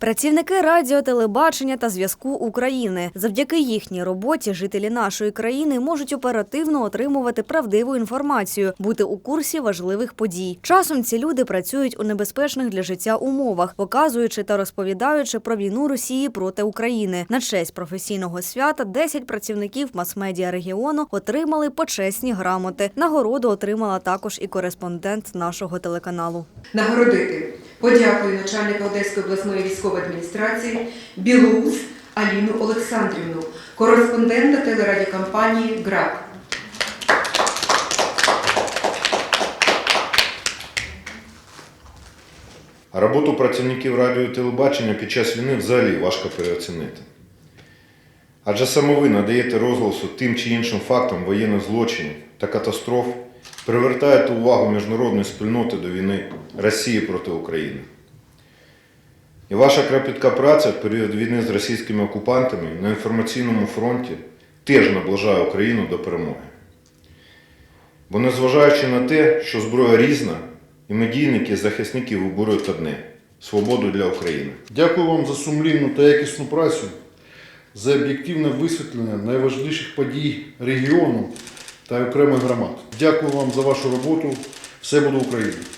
Працівники радіо, телебачення та зв'язку України. Завдяки їхній роботі жителі нашої країни можуть оперативно отримувати правдиву інформацію, бути у курсі важливих подій. Часом ці люди працюють у небезпечних для життя умовах, показуючи та розповідаючи про війну Росії проти України. На честь професійного свята 10 працівників мас-медіа регіону отримали почесні грамоти. Нагороду отримала також і кореспондент нашого телеканалу. Нагородити подякою начальника Одеської обласної військової адміністрації Білоус Аліну Олександрівну, кореспондента телерадіокомпанії ГРАК. А роботу працівників радіо і телебачення під час війни взагалі важко переоцінити. Адже саме ви надаєте розголосу тим чи іншим фактам воєнних злочинів та катастроф, привертаєте увагу міжнародної спільноти до війни Росії проти України. І ваша кропітка праця в період війни з російськими окупантами на інформаційному фронті теж наближає Україну до перемоги. Бо незважаючи на те, що зброя різна, і медійники і захисники виборюють одне свободу для України. Дякую вам за сумлінну та якісну працю, за об'єктивне висвітлення найважливіших подій регіону та окремих громад. Дякую вам за вашу роботу. Все буде Україна!